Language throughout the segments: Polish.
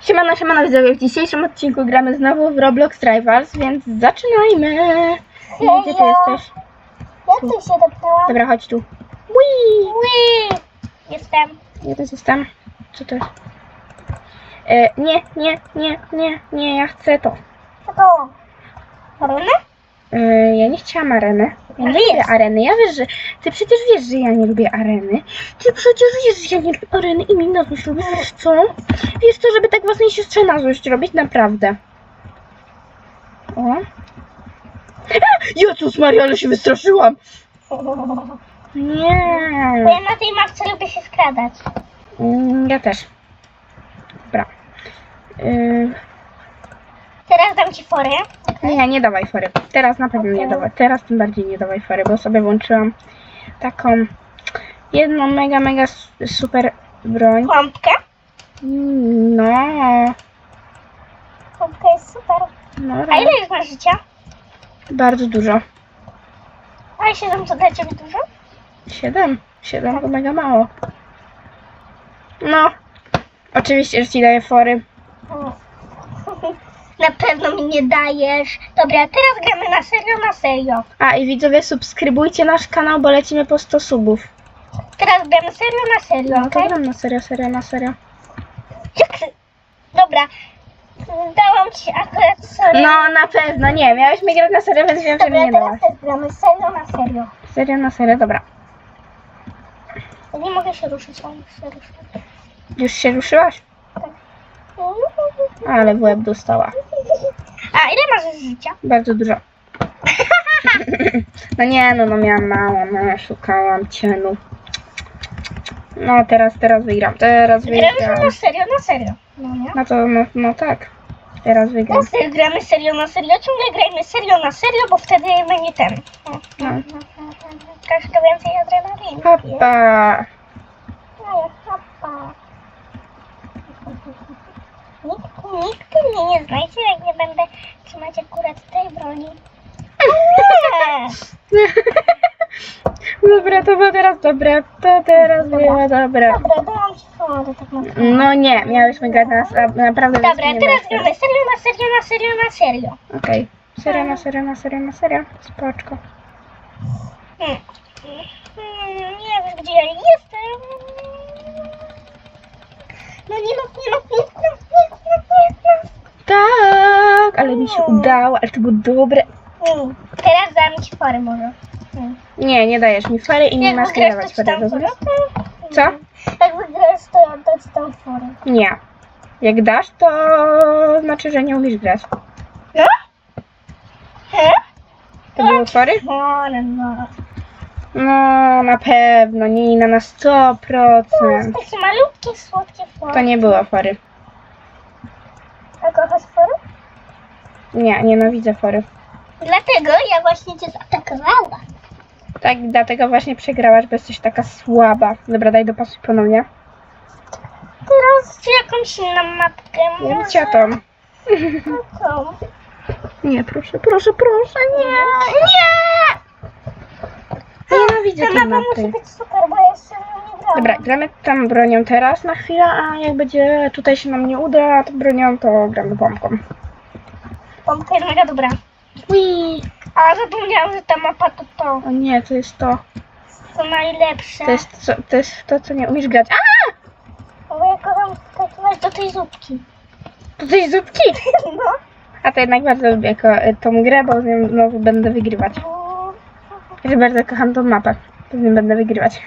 Siemano, siemano widzowie, w dzisiejszym odcinku gramy znowu w Roblox Rivals, więc zaczynajmy! I Gdzie ty jesteś? Ja tu się dotknęłam. Dobra, chodź tu. Whee! Ui, Jestem. Ja też jestem. Co to jest? E, nie, nie, nie, nie, nie, ja chcę to. Co to? Arena? E, ja nie chciałam areny. Ja nie lubię areny. Ja wiesz, że ty przecież wiesz, że ja nie lubię areny. Ty przecież wiesz, że ja nie lubię areny i mi na złość robisz. Wiesz co? Wiesz co, żeby tak własnej siostrze na złość robić? Naprawdę. O. Jezus Maria, ale się wystraszyłam. Nie. Bo ja na tej mapce lubię się skradać. Mm, Ja też. Dobra. Yy, Teraz dam ci forę. nie, nie dawaj fory. Teraz na pewno nie dawaj. Teraz tym bardziej nie dawaj fory, bo sobie włączyłam taką jedną mega, mega super broń. Pompkę. No, Pompka jest super. no, A ile już masz życia? bardzo dużo. A 7 to dla ciebie dużo? Siedem. Siedem to mega mało. No, oczywiście, że ci daję fory. Na pewno mi nie dajesz. Dobra, teraz gramy na serio, na serio. A i widzowie, subskrybujcie nasz kanał, bo lecimy po 100 subów. Teraz gramy serio, na serio, No to okej? gram na serio, serio, na serio. Jak Dobra. Dałam ci akurat serio. No na pewno, nie, miałeś mi grać na serio, więc wiem, że mi Dobra, nie dałaś. teraz też gramy serio, na serio. Serio, na serio, dobra. Nie mogę się ruszyć, on się ruszyć. Już się ruszyłaś? Ale w łeb dostała. A ile masz życia? Bardzo dużo. No nie, no, no miałam mało, no szukałam cię, no. No teraz, teraz wygram, teraz Gramy wygram. na serio, na serio. No nie? No to, no, no tak. Teraz wygram. Na serio, gramy serio, na serio. Ciągle grajmy serio, na serio, bo wtedy będzie ten. No. Troszkę więcej adrenaliny. Papa. No, hopa. Nikt, nikt mnie nie znajdzie, jak nie będę trzymać akurat tej broni. Nie. Dobra, to było teraz dobre. To teraz było dobre. Dobra, dałam ci pomogę tak naprawdę. No nie, miałyśmy grać na, na naprawdę Dobra, nie teraz było. gramy serio, na serio, na serio, na serio. Okej. Serio, na serio, na serio, na serio. Spoczko. Hmm. Hmm, Nie wiem, gdzie ja jestem. No nie no, nie no, nie no, nie no. Tak, ale mi się udało, ale to było dobre. Hmm. Teraz dam ci fory może. Hmm. Nie, nie dajesz mi fary i nie Jak masz wygrasz, dawać to ci fary, dam rozumiesz? forę. Co? Jak wygrasz, to ja ci dam fory. Nie. Jak dasz, to znaczy, że nie umiesz grać. No? He? To były fary? Fory, no. No, na pewno, Nina, na 100%. To jest takie malutkie, słodkie fory. To nie było fary. A kochasz fory? Nie, nienawidzę fory. Dlatego ja właśnie cię zaatakowałam. Tak, dlatego właśnie przegrałaś, bo jesteś taka słaba. Dobra, daj dopasuj ponownie. Teraz jakąś inną mapkę. Ja może ciotą. taką. Nie, proszę, proszę, proszę, nie, nie! Nienawidzę Ta tej mapa musi mapy. być super, bo ja jeszcze nie grałam. Dobra, gramy tam bronią teraz na chwilę, a jak będzie tutaj się nam nie uda, to bronią, to gramy bombką. Jest mega dobra. Ui. A zapomniałam, że ta mapa to to. O nie, to jest to. To najlepsze. To jest, co, to jest to, co nie umiesz grać. A! Bo ja kocham skakiwać do tej zupki. To coś zupki! No. A to jednak bardzo lubię ko- tą grę, bo z nią znowu będę wygrywać. No, Że bardzo kocham tą mapę. To z nią będę wygrywać.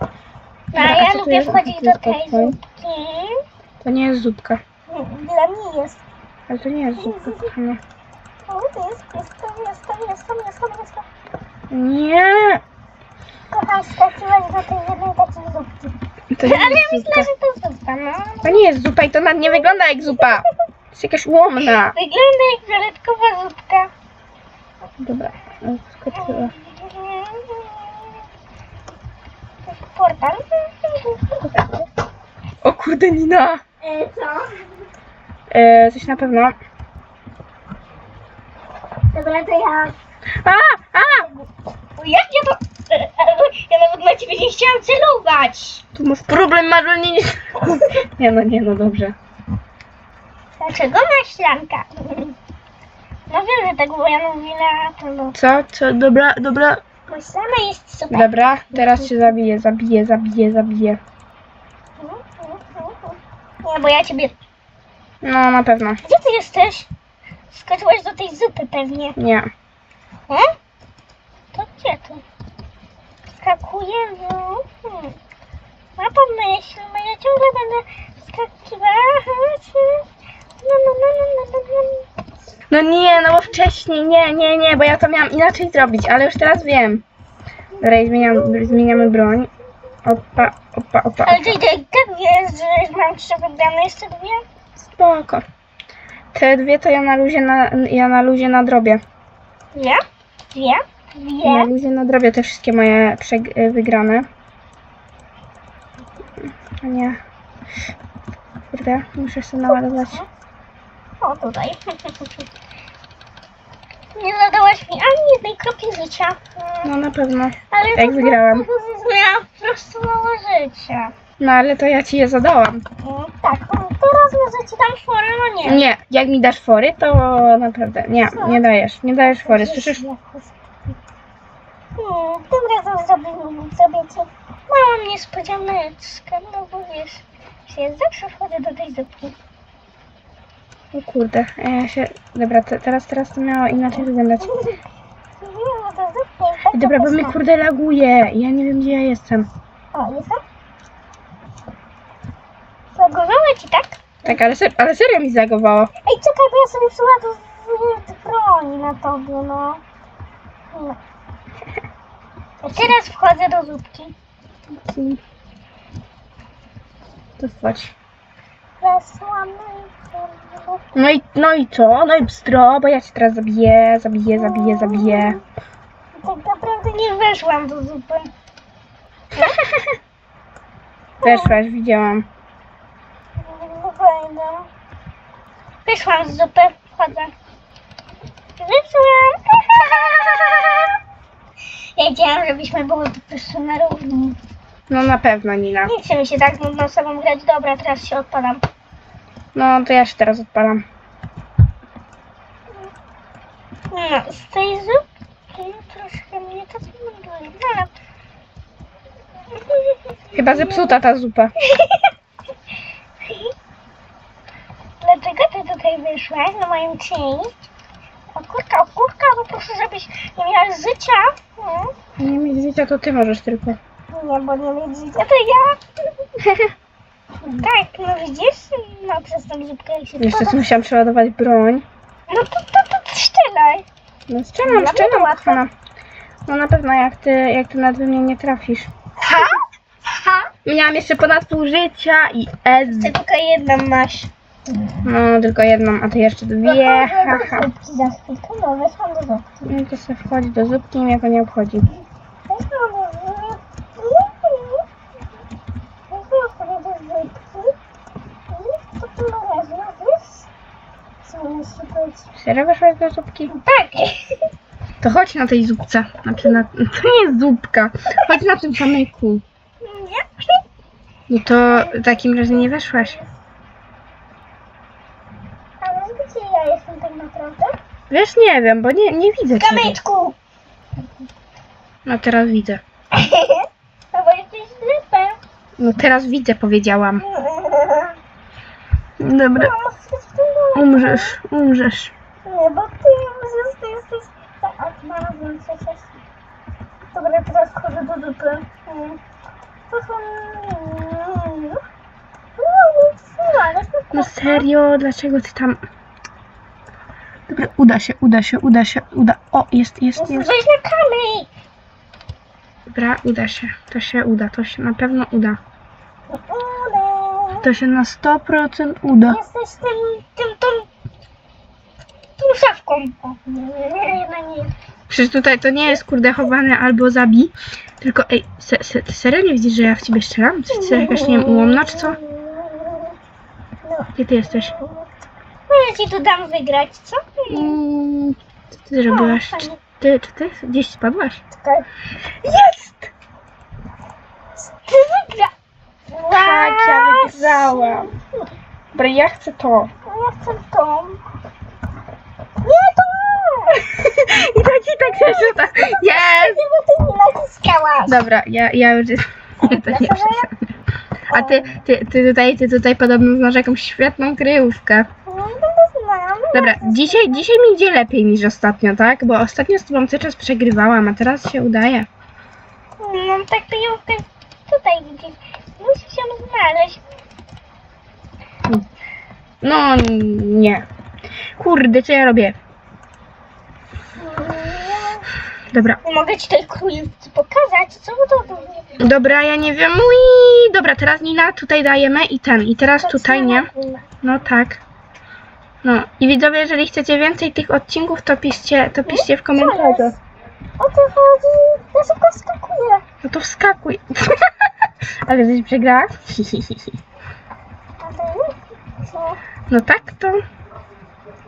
A Dobra, a ja co lubię jest? wchodzić Co do jest tej popcorn? zupki. To nie jest zupka. Dla mnie jest. Ale to nie jest zupka, kochana. O, to jest, jest, to jest, to jest, to jest, to jest. Nie! Kocham skakiwać do tej jednej takiej zupki. To nie Ale ja jest myślę, zupka. że to jest zupka, no. To nie jest zupa i to nawet nie wygląda jak zupa. To jest jakaś łomna. Wygląda jak fioletkowa zupka. Dobra, skoczyła. Portal. O kurde, Nina! E, co? E, coś na pewno. Dobra, to ja... A! A! O, Jak ja to... Ja nawet na ciebie nie chciałam celować. Tu masz problem, masz nie, nie. No, nie no, dobrze. Dlaczego maślanka? No wiem, że tak Wojan mówi na to. Co? Co? Dobra, dobra. Maślana jest super. Dobra, teraz się zabije, zabije, zabije, zabije. Nie, bo ja ciebie... No, na pewno. Gdzie ty jesteś? Skoczyłaś do tej zupy pewnie. Nie. E? To gdzie ty? Skakuję w... Hmm. Ma pomyśl, no ja ciągle będę skakiwać. No, no, no, no, no, no, no. No nie, no bo wcześniej, nie, nie, nie, bo ja to miałam inaczej zrobić, ale już teraz wiem. Dobra, i zmieniam, zmieniamy broń. Opa, opa, opa. Ale ty, ty tak wiesz, że mam trzy wybrane, jeszcze dwie? Spoko. Te dwie to ja na luzie, na, ja na luzie nadrobię. Dwie? Dwie? Na Dwie? luzie nadrobię te wszystkie moje przeg- y, wygrane. A nie. Kurde, muszę sobie naładować. O, tutaj. Nie zadałaś mi ani jednej kropli życia. No na pewno. Ale Jak to- wygrałam. Miałam po prostu mało życia. No ale to ja ci je zadałam. Mm, Tak, mm, teraz może ci dam forę, no nie. Nie, jak mi dasz fory, to naprawdę nie, nie dajesz. Nie dajesz fory, słyszysz? Hmm, tym razem zrobię, zrobię ci małą niespodzianeczkę, no bo wiesz, że ja zawsze wchodzę do tej zupki. O kurde, a ja się... Dobra, te, teraz, teraz to miało inaczej wyglądać. Nie, no to bardzo Dobra, bo mnie kurde laguje. Ja nie wiem gdzie ja jestem. O, jestem? Zagorzałe ci, tak? Tak, ale, ser, ale serio mi zagowało. Ej, czekaj, bo ja sobie przyładuję broni na tobie, no. no. Teraz wchodzę do zupki. To. Wesłam No i, no i co? No i bzdro, bo ja cię teraz zabiję, zabiję, zabiję, zabiję. Tak naprawdę nie weszłam do zupy. Weszłaś, widziałam. Nie wejdę. Wyszłam z zupy, wchodzę. Wyszłam. Ja wiedziałam, żebyśmy były po prostu na równi. No na pewno, Nina. Nie chce mi się tak z nudną osobą grać. Dobra, teraz się odpalam. No to ja się teraz odpalam. No, z tej zupki troszkę mnie to. No, Chyba zepsuta ta zupa. Dlaczego ty wyszłaś na moją część? O kurka, o kurka, bo proszę, żebyś nie miała życia. No. Nie mieć życia, to ty możesz tylko. Nie, bo nie mieć życia, to ja. tak, no widzisz? No przez tą zupkę jak się Jeszcze co musiałam przeładować broń. No to, to, to strzelaj. No strzelam, to strzelam, kochana. No na pewno jak ty, jak ty we mnie nie trafisz. Ha? Ha? Miałam jeszcze ponad pół życia i ez. Ty tylko jedną masz. No tylko jedną, a ty jeszcze dwie. Haha. do zupki za chwilkę, no weszłam do zupki. No to sobie wchodzi do zupki i mnie to nie obchodzi. Serio weszłaś do zupki? Tak. To chodź na tej zupce. Znaczy na... To nie jest zupka. Chodź na tym samyku. No to w takim razie nie weszłaś. Ale gdzie ja jestem tak naprawdę? Wiesz, nie wiem, bo nie, nie widzę ciebie. Kamyczku! No teraz widzę. No bo jesteś ślepy. No teraz widzę, powiedziałam. Dobra. Umrzesz, umrzesz. Nie, bo ty jesteś, ty jesteś... Tak, znalazłem przecież. Dobra, teraz wchodzę do dupy. Mm. To są... No, nie ma, ale to No serio, dlaczego ty tam... Dobra, uda się, uda się, uda się, uda. O, jest, jest, jest. wejść na kamyk. Dobra, uda się. To się uda, to się na pewno uda. Uda. To się na 100% uda. Jesteś tym, tym, tą... Tą szafką. Przecież tutaj to nie jest kurde chowane albo zabij. Tylko ej, se, se, ty serio nie widzisz, że ja w ciebie strzelam? Ty jakaś, nie wiem, ułomna czy co? Gdzie ty jesteś? No ja ci tu dam wygrać, co? Mm, co ty zrobiłaś? Czy ty, czy ty gdzieś spadłaś? Czekaj. Jest! Ty wygra... Tak, ja wygrałam. Dobra, ja chcę to. Ja chcę to. Nie to! I tak, i tak się rzuca. Jest! Bo ty nie naciskałaś. Dobra, ja, ja już... To nie. A ty, ty, ty tutaj, ty tutaj podobno znasz jakąś świetną kryjówkę. No, no, to znam. Dobra, dzisiaj, dzisiaj mi idzie lepiej niż ostatnio, tak? Bo ostatnio z tobą cały czas przegrywałam, a teraz się udaje. Mam tak kryjówkę tutaj gdzieś. Musisz ją znaleźć. No nie. Kurde, co ja robię? Dobra, mogę ci tej kryjówki pokazać. Co to nie dobra, ja nie wiem. Ui, dobra, teraz Nina tutaj dajemy i ten. I teraz tutaj nie. No tak. No i widzowie, jeżeli chcecie więcej tych odcinków, to piszcie, to piszcie w komentarzach. O co chodzi? Ja szybko wskakuję. No to wskakuj. Ale żeś przegrała? A? Co? No tak to.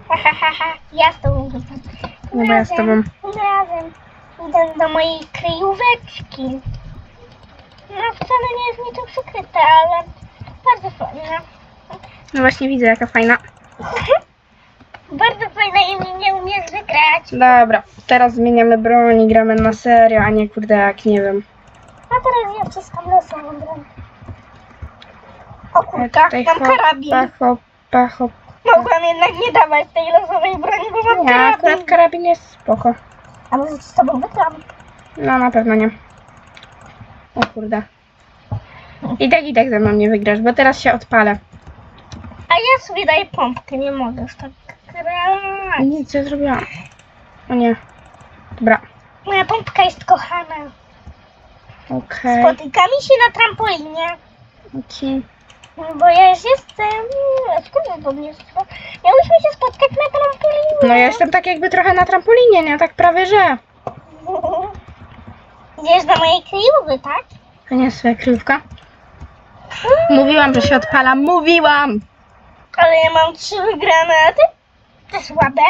Ha, ha, ha, ha. Ja z tobą wracam. Dobra, ja z tobą. Tym razem idę do mojej kryjóweczki. No wcale nie jest niczym przykryta, ale bardzo fajna. No właśnie widzę jaka fajna. Bardzo fajna i nie umiesz wygrać. Dobra, teraz zmieniamy broń i gramy na serio, a nie kurde jak nie wiem. A teraz ja wciskam losową broń. O kurka, tutaj mam karabin. hopa. Mogłam jednak nie dawać tej losowej broni, bo mam Nie, akurat karabin. karabin jest spoko. A może z tobą wygram? No na pewno nie. O kurde. I tak i tak ze mną nie wygrasz, bo teraz się odpalę. A ja sobie daję pompkę, nie mogę już tak grać. Nic, co zrobiłam? O nie. Dobra, Moja pompka jest kochana. okej. Spotykamy się na trampolinie. Okej. Bo ja już jestem. Skąd do mnie trzeba? Miałyśmy się spotkać na trampolinie. No ja jestem tak jakby trochę na trampolinie, nie? Tak prawie że. Idziesz do mojej kryjówy, tak? To nie jest swoja kryjówka. Mówiłam, że się odpala. Mówiłam! Ale ja mam trzy wygrane, a ty? Te słabe.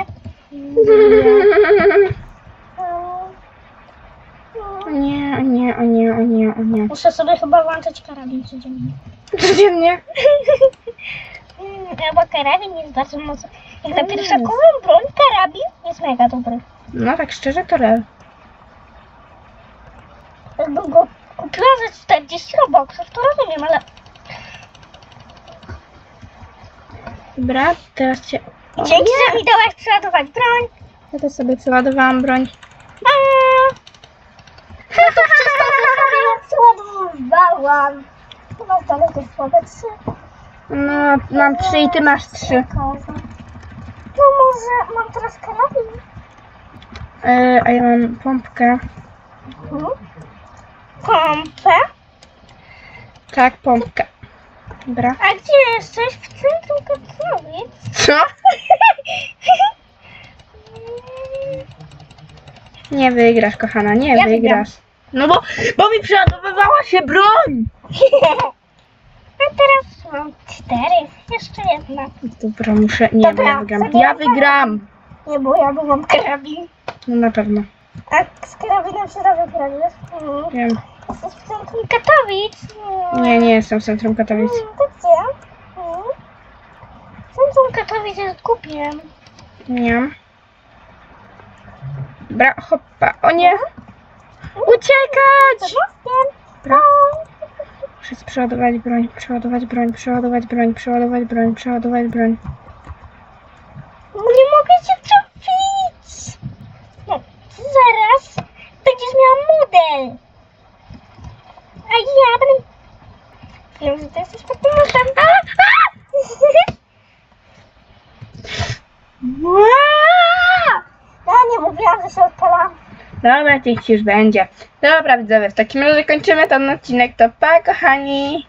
Nie, o nie, o nie, o nie, o nie. Muszę sobie chyba włączać karabin codziennie. Codziennie. Mm, Bo karabin jest bardzo mocny. Jak na pierwszakową broń karabin jest mega dobry. No tak szczerze to rel. Jakbym go kupiła za 40 robuxów, to rozumiem, ale Dobra, teraz się... O, dzięki, że mi dałaś przeładować broń. Ja też sobie przeładowałam broń. A, No to wszystko sobie przeładowywałam. Chyba dalej to słabe trzy. No, mam trzy i ty masz trzy. No może mam teraz karabin? Yy, a ja mam pompkę. Mhm. Pompę. Tak, pompkę. Dobra. A gdzie jesteś? W centrum Katowic? Co? Nie wygrasz, kochana, nie Ja wygrasz. No bo, bo mi przeładowywała się broń! A teraz mam cztery. Jeszcze jedna. Dobra, muszę... Nie, bo Dobra, ja wygram. zabieram Ja wygram! Nie, bo ja bo mam karabin. No na pewno. A z karabinem się wygrać, wiesz? Mhm. Wiem. Jesteś w centrum Katowic. Nie, nie jestem w centrum Katowic. Mm, To gdzie? Mm. Centrum Katowic jest głupie. Nie. Dobra, hoppa. O nie! Uciekać! Mostem. Dobra. Muszę przeładować broń, przeładować broń, przeładować broń, przeładować broń, przeładować broń. Nie mogę cię trafić. No, zaraz będziesz miała model. Jesteś pod tym mostem. Ja nie mówiłam, że się odpalam. Dobra, niech ci już będzie. Dobra, widzowie, w takim razie kończymy ten odcinek. To pa, kochani!